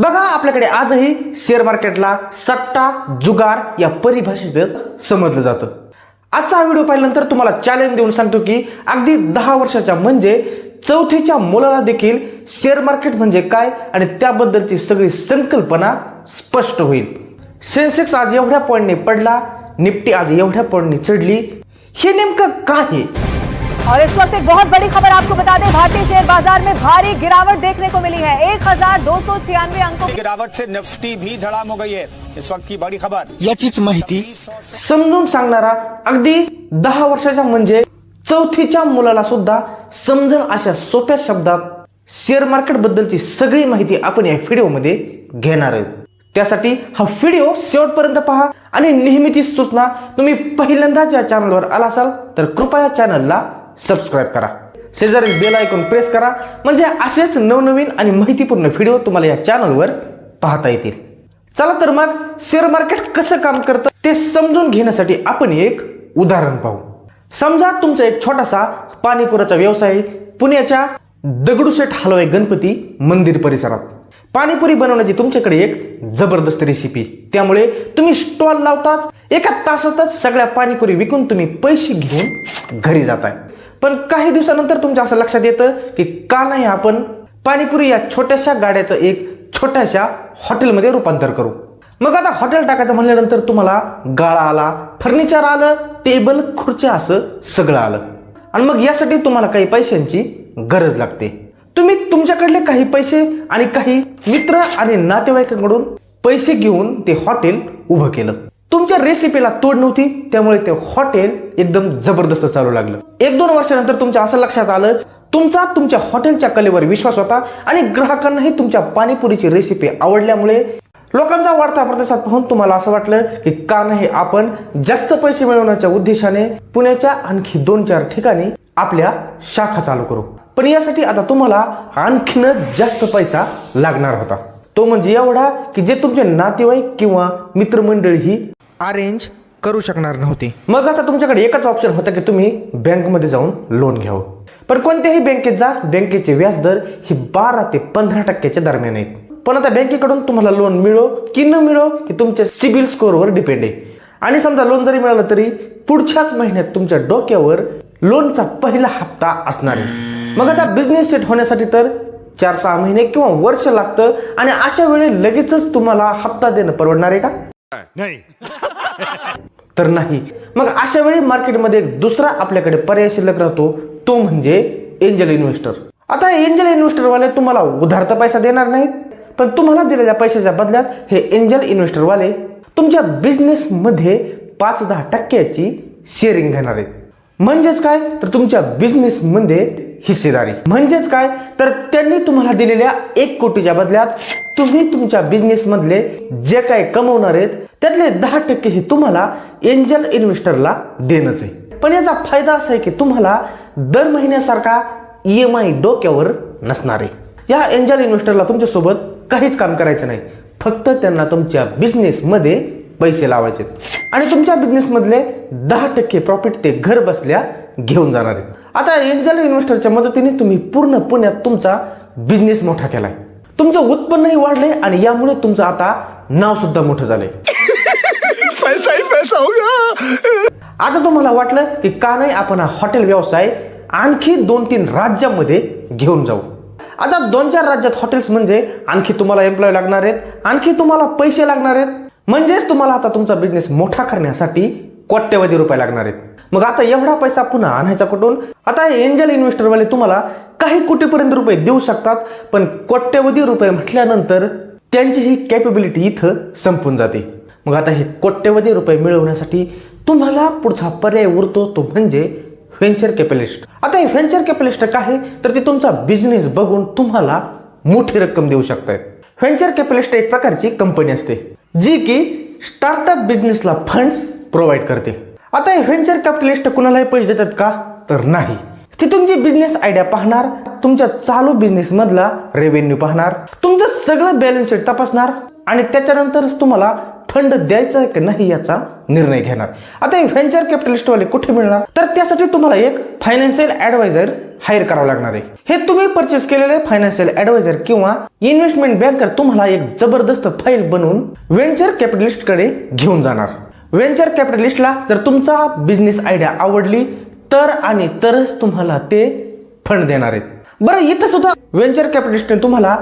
बघा आपल्याकडे आजही शेअर मार्केटला सट्टा जुगार या परिभाषेत समजलं जातं. आजचा हा व्हिडिओ पाहिल्यानंतर तुम्हाला चॅलेंज देऊन सांगतो की अगदी दहा वर्षाच्या म्हणजे चौथीच्या मुलाला देखील शेअर मार्केट म्हणजे काय आणि त्याबद्दलची सगळी संकल्पना स्पष्ट होईल. सेन्सेक्स आज एवढ्या पॉईंटने पडला निफ्टी आज एवढ्या पॉईंटने चढली. हे नेमकं काय और इस वक्त एक बहुत बड़ी खबर आपको बता दें भारतीय शेयर बाजार में भारी गिरावट देखने को मिली है। एक हजार दो सौ छियानवे अंकों की गिरावट से निफ्टी भी धड़ाम हो गई है। इस वक्त की बड़ी खबर। याचीच माहिती? समजून सांगणारा अगदी दहा वर्षाच्या म्हणजे चौथीच्या मुलाला सुद्धा समजून अशा सोप्या शब्दात शेअर मार्केट बद्दलची सगळी माहिती आपण या व्हिडिओमध्ये घेणार आहोत. त्यासाठी हा व्हिडिओ शेवटपर्यंत पहा आणि नेहमीची सूचना तुम्ही पहिल्यांदाच या चॅनलवर आला असाल तर कृपया चॅनलला सबस्क्राईब करा. शेजारी बेल ऐकून प्रेस करा. म्हणजे असेच नवनवीन आणि माहितीपूर्ण व्हिडिओ तुम्हाला या चॅनलवर पाहता येतील. चला तर मग शेअर मार्केट कसं काम करतं ते समजून घेण्यासाठी आपण एक उदाहरण पाहू. समजा तुमचा एक छोटासा पाणीपुराचा व्यवसाय पुण्याच्या दगडूशेठ हलवाई गणपती मंदिर परिसरात. पाणीपुरी बनवण्याची तुमच्याकडे एक जबरदस्त रेसिपी त्यामुळे तुम्ही स्टॉल लावताच एका तासातच सगळ्या पाणीपुरी विकून तुम्ही पैसे घेऊन घरी जाताय. पण काही दिवसानंतर तुमच्या असं लक्षात येतं की का नाही आपण पाणीपुरी या छोट्याशा गाड्याचं एक छोट्याशा हॉटेलमध्ये रूपांतर करू. मग आता हॉटेल टाकायचं म्हणल्यानंतर तुम्हाला गाळा आला फर्निचर आलं टेबल खुर्च्या असं सगळं आलं. आणि मग यासाठी तुम्हाला काही पैशांची गरज लागते. तुम्ही तुमच्याकडले काही पैसे आणि काही मित्र आणि नातेवाईकांकडून पैसे घेऊन ते हॉटेल उभं केलं. तुमच्या रेसिपीला तोड नव्हती त्यामुळे ते हॉटेल एकदम जबरदस्त चालू लागलं. एक दोन वर्षानंतर तुमच्या असं लक्षात आलं तुमचा तुमच्या हॉटेलच्या कलेवर विश्वास होता आणि ग्राहकांनाही तुमच्या पाणीपुरीची रेसिपी आवडल्यामुळे लोकांचा वाढता प्रतिसाद पाहून तुम्हाला असं वाटलं की का नाही आपण जास्त पैसे मिळवण्याच्या उद्देशाने पुण्याच्या आणखी दोन चार ठिकाणी आपल्या शाखा चालू करू. पण यासाठी आता तुम्हाला आणखीन जास्त पैसा लागणार होता. तो म्हणजे एवढा की जे तुमचे नातेवाईक किंवा मित्रमंडळी ही अरेंज करू शकणार नव्हते. मग आता तुमच्याकडे एकच ऑप्शन होता की तुम्ही बँकमध्ये जाऊन लोन घ्यावं. पण कोणत्याही बँकेत जा बँकेचे व्याजदर ही बारा ते पंधरा टक्क्याच्या दरम्यान आहेत. पण आता बँकेकडून तुम्हाला लोन मिळो की न मिळो की तुमच्या सिबिल स्कोअरवर डिपेंड आहे. आणि समजा लोन जरी मिळालं तरी पुढच्याच महिन्यात तुमच्या डोक्यावर लोनचा पहिला हप्ता असणार आहे. मग आता बिझनेस सेट होण्यासाठी तर चार सहा महिने किंवा वर्ष लागतं आणि अशा वेळी लगेचच तुम्हाला हप्ता देणं परवडणार आहे का? तर नाही. मग अशा वेळी मार्केटमध्ये दुसरा आपल्याकडे पर्याय शिल्लक राहतो तो म्हणजे एंजल इन्व्हेस्टर. आता एंजल इन्व्हेस्टरवाले तुम्हाला उधारता पैसा देणार नाहीत पण तुम्हाला दिलेल्या पैशाच्या बदल्यात हे एंजल इन्व्हेस्टरवाले तुमच्या बिझनेसमध्ये पाच दहा टक्क्याची शेअरिंग घेणार आहेत. म्हणजेच काय? तर तुमच्या बिझनेसमध्ये हिस्सेदारी. म्हणजेच काय? तर त्यांनी तुम्हाला दिलेल्या एक कोटीच्या बदल्यात तुम्ही तुमच्या बिझनेस मधले जे काय कमवणार आहेत त्यातले दहा टक्के हे तुम्हाला एंजल इन्व्हेस्टरला देणंच आहे. पण याचा फायदा असा आहे की तुम्हाला दर महिन्यासारखा ई एम आय डोक्यावर नसणार आहे. या एंजल इन्व्हेस्टरला तुमच्यासोबत काहीच काम करायचं नाही. फक्त त्यांना तुमच्या बिझनेसमध्ये पैसे लावायचे आणि तुमच्या बिझनेसमधले दहा टक्के प्रॉफिट ते घर बसल्या घेऊन जाणार आहेत. आता एंजल इन्व्हेस्टरच्या मदतीने तुम्ही पूर्ण पुण्यात तुमचा बिझनेस मोठा केलाय. तुमचं उत्पन्नही वाढलंय आणि यामुळे तुमचं आता नाव सुद्धा मोठं झालंय. पैसा ही पैसा होगा आता तुम्हाला वाटलं की का नाही आपण हा हॉटेल व्यवसाय आणखी दोन तीन राज्यामध्ये घेऊन जाऊ. आता दोन चार राज्यात हॉटेल्स म्हणजे आणखी तुम्हाला एम्प्लॉय लागणार आहेत आणखी तुम्हाला पैसे लागणार आहेत. म्हणजेच तुम्हाला आता तुमचा बिझनेस मोठा करण्यासाठी कोट्यवधी रुपये लागणार आहेत. मग आता एवढा पैसा पुन्हा आणायचा कुठून? आता एंजल इन्व्हेस्टरवाले तुम्हाला काही कोटीपर्यंत रुपये देऊ शकतात पण कोट्यवधी रुपये म्हटल्यानंतर त्यांची ही कॅपेबिलिटी इथं संपून जाते. मग आता हे कोट्यवधी रुपये मिळवण्यासाठी तुम्हाला पुढचा पर्याय उरतो तो म्हणजे व्हेंचर कॅपिटलिस्ट आता हे व्हेंचर कॅपिटलिस्ट काय आहे तर ते तुमचा बिझनेस बघून तुम्हाला मोठी रक्कम देऊ शकतात व्हेंचर कॅपिटलिस्ट एक प्रकारची कंपनी असते जी की स्टार्टअप बिझनेसला फंड्स प्रोव्हाइड करते. आता हे व्हेंचर कॅपिटलिस्ट कुणालाही पैसे देतात का? तर नाही. ते तुमची बिझनेस आयडिया पाहणार तुमच्या चालू बिझनेस मधला रेव्हेन्यू पाहणार तुमचं सगळं बॅलन्स शीट तपासणार आणि त्याच्यानंतरच तुम्हाला फंड द्यायचा की नाही याचा निर्णय घेणार. आता हे व्हेंचर कॅपिटलिस्टवाले कुठे मिळणार? तर त्यासाठी तुम्हाला एक फायनान्शियल ऍडवायझर हायर करावं लागणार आहे. हे तुम्ही परचेस केलेले फायनान्शियल ऍडवायझर किंवा इन्व्हेस्टमेंट बँकर तुम्हाला एक जबरदस्त फाईल बनवून व्हेंचर कॅपिटलिस्टकडे घेऊन जाणार. व्हेंचर कॅपिटलिस्टला जर तुमचा बिझनेस आयडिया आवडली तर आणि तरच तुम्हाला ते फंड देणार आहेत. बरं इथं सुद्धा व्हेंचर कॅपिटलिस्टने तुम्हाला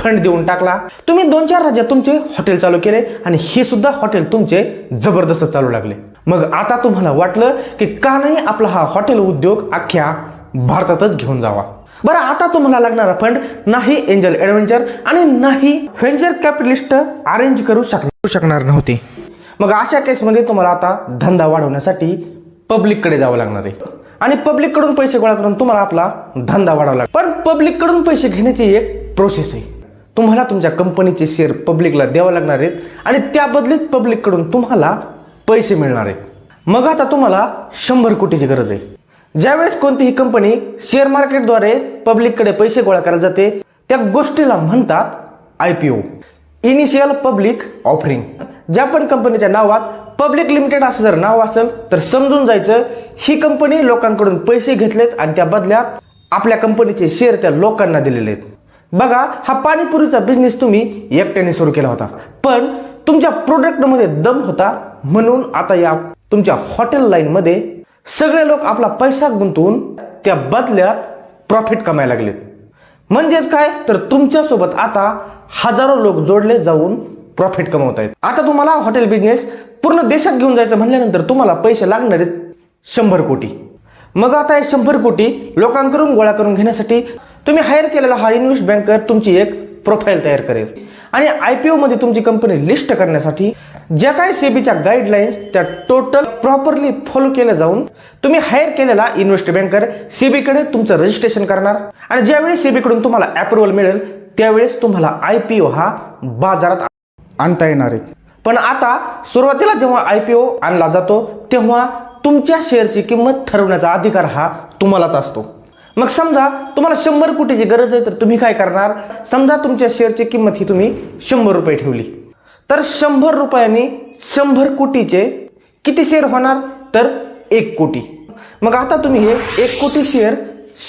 फंड देऊन टाकला. तुम्ही दोन चार राज्यात तुमचे हॉटेल चालू केले आणि हे सुद्धा हॉटेल तुमचे जबरदस्त चालू लागले. मग आता तुम्हाला वाटलं की का नाही आपला हा हॉटेल उद्योग अख्ख्या भारतातच घेऊन जावा. बरं आता तुम्हाला लागणारा फंड नाही एंजल ऍडव्हेंचर आणि नाही व्हेंचर कॅपिटलिस्ट अरेंज करू शकणार शकणार नव्हते. मग अशा केसमध्ये तुम्हाला आता धंदा वाढवण्यासाठी पब्लिककडे जावं लागणार आहे. आणि पब्लिककडून पैसे गोळा करून तुम्हाला आपला धंदा वाढावा लागेल पण पब्लिककडून पैसे घेण्याची एक प्रोसेस आहे. तुम्हाला तुमच्या कंपनीचे शेअर पब्लिकला द्यावं लागणार आहेत आणि त्या बदलीत पब्लिककडून तुम्हाला पैसे मिळणार आहेत. मग आता तुम्हाला शंभर कोटीची गरज आहे. ज्यावेळेस कोणतीही कंपनी शेअर मार्केटद्वारे पब्लिककडे पैसे गोळा करायला जाते त्या गोष्टीला म्हणतात I P O initial public offering ज्या पण कंपनीच्या नावात पब्लिक लिमिटेड असं जर नाव असेल तर समजून जायचं ही कंपनी लोकांकडून पैसे घेतलेत आणि त्या बदल्यात आपल्या कंपनीचे शेअर त्या लोकांना दिलेले आहेत. बघा हा पाणीपुरीचा बिझनेस तुम्ही एकट्याने सुरू केला होता. पण तुमच्या प्रोडक्टमध्ये दम होता म्हणून आता या तुमच्या हॉटेल लाईनमध्ये सगळे लोक आपला पैसा गुंतवून त्या बदल्यात प्रॉफिट कमायला लागलेत. म्हणजेच काय? तर तुमच्यासोबत आता हजारो लोक जोडले जाऊन प्रॉफिट कमवत आहेत आता तुम्हाला हॉटेल बिझनेस पूर्ण देशात घेऊन जायचं म्हणल्यानंतर तुम्हाला पैसे लागणार आहेत शंभर कोटी. मग आता हे शंभर कोटी लोकांकडून गोळा करून घेण्यासाठी तुम्ही हायर केलेला हा इन्व्हेस्ट बँकर तुमची एक प्रोफाईल तयार करेल. आणि आय पी ओमध्ये तुमची कंपनी लिस्ट करण्यासाठी ज्या काही सेबीच्या गाईडलाईन्स त्या टोटल प्रॉपरली फॉलो केल्या जाऊन तुम्ही हायर केलेला इन्व्हेस्ट बँकर सेबीकडे तुमचं रजिस्ट्रेशन करणार. आणि ज्यावेळी सेबीकडून तुम्हाला अप्रुव्हल मिळेल त्यावेळेस तुम्हाला आय पी ओ हा बाजारात आणता येणार आहे. पण आता सुरुवातीला जेव्हा आय पी ओ आणला जातो तेव्हा तुमच्या शेअरची किंमत ठरवण्याचा अधिकार हा तुम्हालाच असतो. मग समजा तुम्हाला शंभर कोटीची गरज आहे तर तुम्ही काय करणार? समजा तुमच्या शेअरची किंमत ही तुम्ही शंभर रुपये ठेवली. तर शंभर रुपयांनी शंभर कोटीचे किती शेअर होणार? तर एक कोटी. मग आता तुम्ही हे एक कोटी शेअर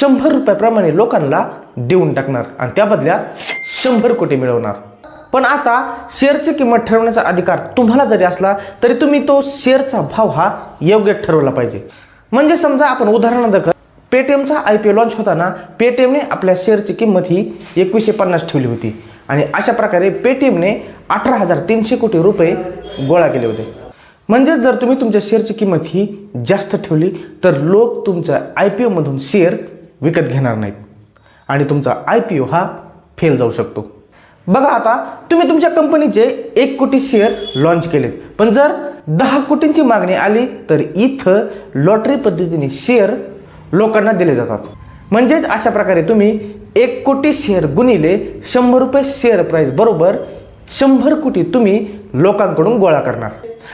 शंभर रुपयाप्रमाणे लोकांना देऊन टाकणार आणि त्या बदल्यात शंभर कोटी मिळवणार. पण आता शेअरची किंमत ठरवण्याचा अधिकार तुम्हाला जरी असला तरी तुम्ही तो शेअरचा भाव हा योग्य ठरवला पाहिजे. म्हणजे समजा आपण उदाहरणार्थ पेटीएमचा आय पी ओ लॉन्च होताना पेटीएमने आपल्या शेअरची किंमत ही एकवीसशे पन्नास ठेवली होती. आणि अशा प्रकारे पेटीएमने अठरा हजार तीनशे कोटी रुपये गोळा केले होते. म्हणजे जर तुम्ही तुमच्या शेअरची किंमत ही जास्त ठेवली तर लोक तुमच्या आय पी ओमधून शेअर विकत घेणार नाहीत. आणि तुमचा आय पी ओ हा फेल जाऊ शकतो. बघा आता तुम्ही तुमच्या कंपनीचे एक कोटी शेअर लॉन्च केलेत. पण जर दहा कोटींची मागणी आली तर इथं लॉटरी पद्धतीने शेअर लोकांना दिले जातात. म्हणजेच अशा प्रकारे तुम्ही एक कोटी शेअर गुणिले शंभर रुपये शेअर प्राईस बरोबर शंभर कोटी तुम्ही लोकांकडून गोळा करणार.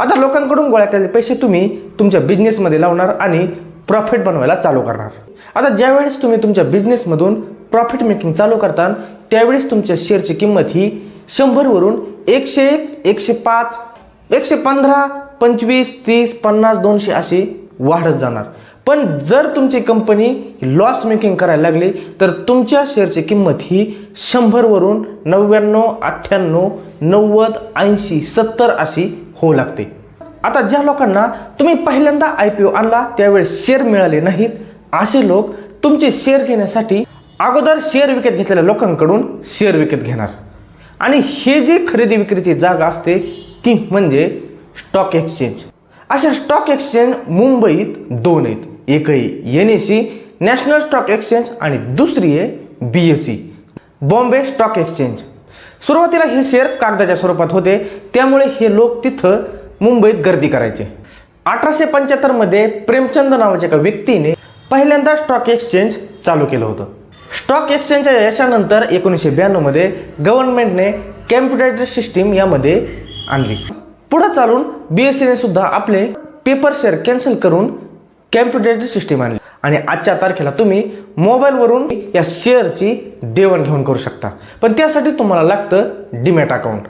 आता लोकांकडून गोळा केलेले पैसे तुम्ही तुमच्या बिझनेसमध्ये लावणार आणि प्रॉफिट बनवायला चालू करणार. आता ज्यावेळेस तुम्ही तुमच्या बिझनेसमधून प्रॉफिट मेकिंग चालू करताना त्यावेळेस तुमच्या शेअरची किंमत ही शंभरवरून एकशे एक एकशे पाच एकशे पंधरा पंचवीस तीस पन्नास दोनशे अशी वाढत जाणार. पण जर तुमची कंपनी लॉस मेकिंग करायला लागली तर तुमच्या शेअरची किंमत ही शंभरवरून नव्याण्णव अठ्ठ्याण्णव नव्वद ऐंशी सत्तर अशी होऊ लागते. आता ज्या लोकांना तुम्ही पहिल्यांदा आय पी ओ आणला त्यावेळेस शेअर मिळाले नाहीत असे लोक तुमचे शेअर घेण्यासाठी अगोदर शेअर विकत घेतलेल्या लोकांकडून शेअर विकत घेणार. आणि हे जी खरेदी विक्रीची जागा असते ती म्हणजे स्टॉक एक्सचेंज अशा स्टॉक एक्सचेंज मुंबईत दोन आहेत. एक आहे N S C national stock exchange आणि दुसरी आहे B S C Bombay stock exchange सुरुवातीला हे शेअर कागदाच्या स्वरूपात होते. त्यामुळे हे लोक तिथं मुंबईत गर्दी करायचे. अठराशे पंच्याहत्तरमध्ये प्रेमचंद नावाच्या एका व्यक्तीने पहिल्यांदा स्टॉक एक्सचेंज चालू केलं होतं. स्टॉक एक्सचेंजच्या यशानंतर एकोणीसशे ब्याण्णवमध्ये गव्हर्नमेंटने कॅम्प्युटर सिस्टीम यामध्ये आणली. पुढं चालून बी एस सीने सुद्धा आपले पेपर शेअर कॅन्सल करून कॅम्प्युटर सिस्टीम आणली. आणि आजच्या तारखेला तुम्ही मोबाईलवरून या शेअरची देवाणघेवाण करू शकता. पण त्यासाठी तुम्हाला लागतं डीमॅट अकाउंट.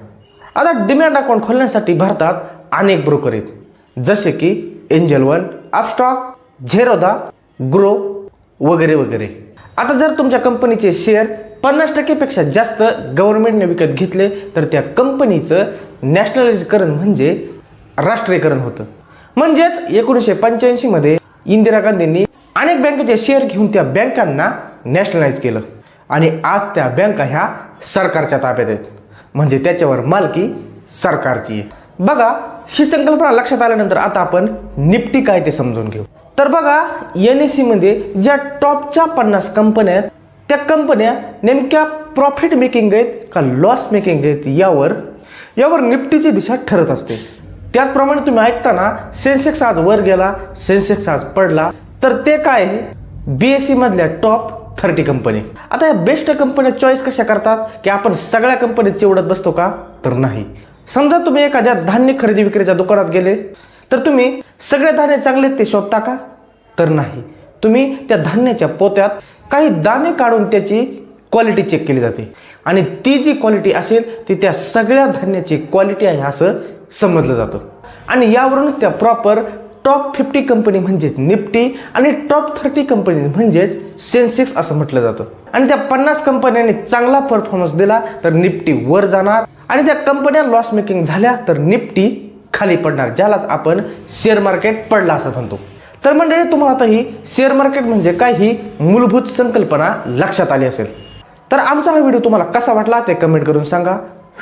आता डिमॅट अकाउंट खोलण्यासाठी भारतात अनेक ब्रोकर आहेत. जसे की Angel One Upstox Zerodha Groww वगैरे वगैरे. आता जर तुमच्या कंपनीचे शेअर पन्नास टक्केपेक्षा जास्त गव्हर्नमेंटने विकत घेतले तर त्या कंपनीचं नॅशनलाइजकरण म्हणजे राष्ट्रीयकरण होतं. म्हणजेच एकोणीसशे पंच्याऐंशीमध्ये इंदिरा गांधींनी अनेक बँकेचे शेअर घेऊन त्या बँकांना नॅशनलाइज केलं. आणि आज त्या बँका ह्या सरकारच्या ताब्यात आहेत. म्हणजे त्याच्यावर मालकी सरकारची आहे. बघा ही संकल्पना लक्षात आल्यानंतर आता आपण निफ्टी काय ते समजून घेऊ. तर बघा एन एसमध्ये ज्या टॉपच्या पन्नास कंपन्या आहेत त्या कंपन्या नेमक्या प्रॉफिट मेकिंग आहेत का लॉस मेकिंग आहेत यावर यावर निफ्टीची दिशा ठरत असते. त्याचप्रमाणे तुम्ही ऐकताना सेन्सेक्स आज वर गेला सेन्सेक्स आज पडला तर ते काय आहे? बी एस सीमधल्या टॉप थर्टी कंपनी आता या बेस्ट कंपन्या चॉईस कशा करतात? की आपण सगळ्या कंपनीत चिवडत बसतो का? तर नाही. समजा तुम्ही एखाद्या धान्य खरेदी विक्रीच्या दुकानात गेले तर तुम्ही सगळे धान्य चांगले ते शोधता का? तर नाही. तुम्ही त्या धान्याच्या पोत्यात काही दाणे काढून त्याची क्वालिटी चेक केली जाते. आणि ती जी क्वालिटी असेल ती त्या सगळ्या धान्याची क्वालिटी आहे असं समजलं जातं. आणि यावरूनच त्या प्रॉपर टॉप फिफ्टी कंपनी म्हणजेच निफ्टी आणि टॉप थर्टी कंपनी म्हणजेच सेन्सेक्स असं म्हटलं जातं. आणि त्या पन्नास कंपन्यांनी चांगला परफॉर्मन्स दिला तर निफ्टी वर जाणार. आणि त्या कंपन्या लॉस मेकिंग झाल्या तर निफ्टी खाली पडणार ज्यालाच आपण शेअर मार्केट पडला असं म्हणतो. तर मंडळी तुम्हाला आता ही शेअर मार्केट म्हणजे काय ही मूलभूत संकल्पना लक्षात आली असेल. तर आमचा हा व्हिडिओ तुम्हाला कसा वाटला ते कमेंट करून सांगा.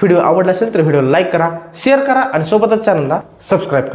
व्हिडिओ आवडला असेल तर व्हिडिओ लाईक करा शेअर करा आणि सोबतच चॅनलला सबस्क्राईब करा.